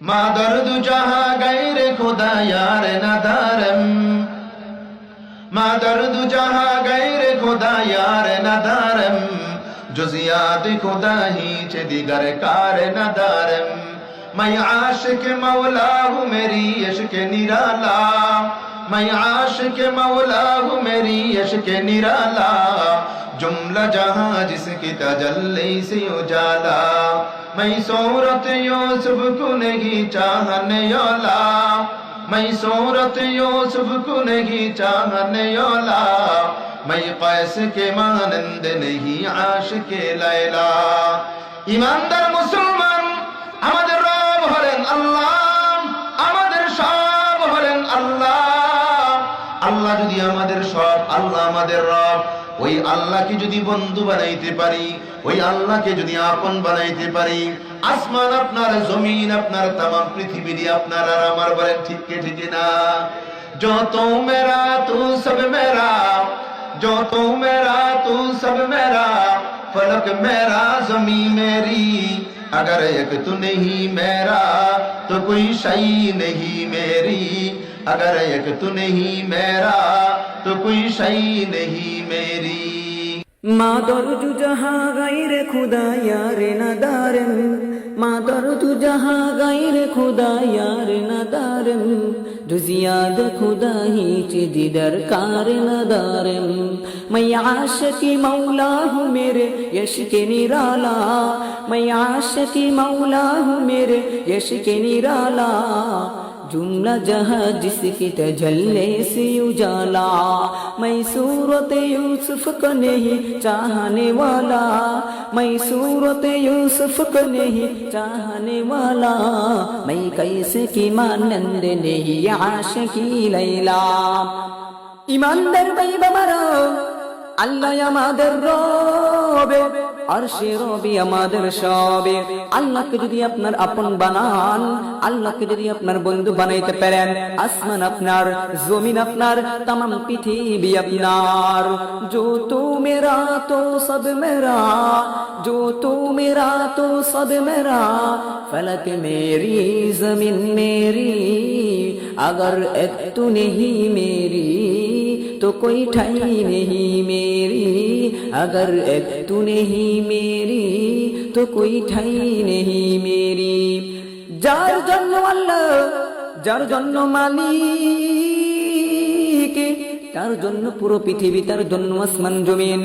মা দরদু জাহা গাইরে খোদা, ইয়ার নাদারম। মা দরদু জাহা গাইরে খোদা, ইয়ার নাদারম। জুজিয়াত খোদা হি চে দিগার কার নাদারম। মাই আশিক মাওলা হু মেরি ইশক নিরালা मैं आश के मौला हूँ, मेरी यश के निराला। जुमला जहाँ जिसकी तजल्ली से उजाला। मैं सूरत यूसुफ को नहीं चाहने वाला। मैं सूरत यूसुफ को नहीं चाहने वाला। मैं कैस के मानंद नहीं आश के लैला। ईमानदार मुसलमान আল্লাহ যদি আমাদের সব আল্লাহ আমাদের রব ওই আল্লাহকে যদি বন্ধু বানাইতে পারি ওই আল্লাহকে যদি আপন বানাইতে পারি আসমান আপনার জমিন আপনার তাম পৃথিবী আপনার আর আমার বলেন ঠিক কে ঠিক না जो तू मेरा तू सब मेरा जो तू मेरा तू सब मेरा फलक मेरा जमी मेरी अगर एक तू नहीं मेरा तो कोई शई नहीं मेरी अगर एक तू नहीं मेरा तो कोई शई नहीं मेरी মা দরজু জাহা গাইরে খুদা ইয়ারে না দারেম মা দরজু জাহা গাইরে খুদা ইয়ারে না দারেম जुजियाद खुदा ही दिदर कार न दारम मैं आशिकी मौला हूँ मेरे यश के निराला मैं आशिकी मौला हूँ मेरे यश के निराला जुमला जहाँ जिसकी तजल्ले से उजाला मैं सूरत यूसुफ को नहीं चाहने वाला मैं सूरत यूसुफ को नहीं चाहने वाला मैं कैसे की मानंद नहीं आशिकी लैला ইমানদার ভাই বাবারা আল্লাহ আমাদের রবে আর সে রবি আমাদের সবে আল্লাহকে যদি আপনার আপন বানান আল্লাহকে যদি আপনার বন্ধু বানাইতে পারেন আসমান আপনার জমিন আপনার তাম পৃথিবী আপনার जो तू मेरा तो सब मेरा जो तू मेरा तो सब मेरा फलक मेरी जमीन मेरी अगर एक तू नहीं मेरी तो कोई ठाई नहीं मेरी अगर एक तू नहीं मेरी तो कोई ठाई नहीं मेरी যার জন্য আল্লাহ যার জন্য মালিক তার জন্য পুরো পৃথিবী তার জন্য আসমান জমিন